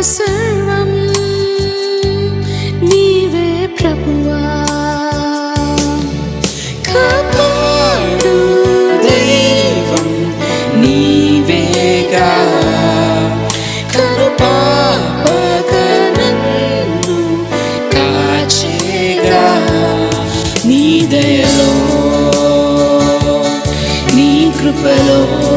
సర్వం నీవే ప్రభువా. కాపాడు దైవం నీవేగా కృపాపకనన్ను కాచేగా. నీ దయలో నీ కృపలో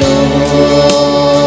Lord.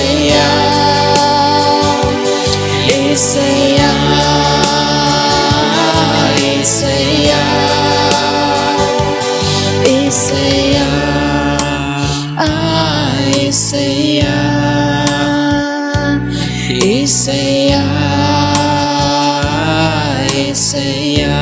యేసయ్యా యేసయ్యా యేసయ్యా యేసయ్యా ఆ యేసయ్యా యేసయ్యా యేసయ్యా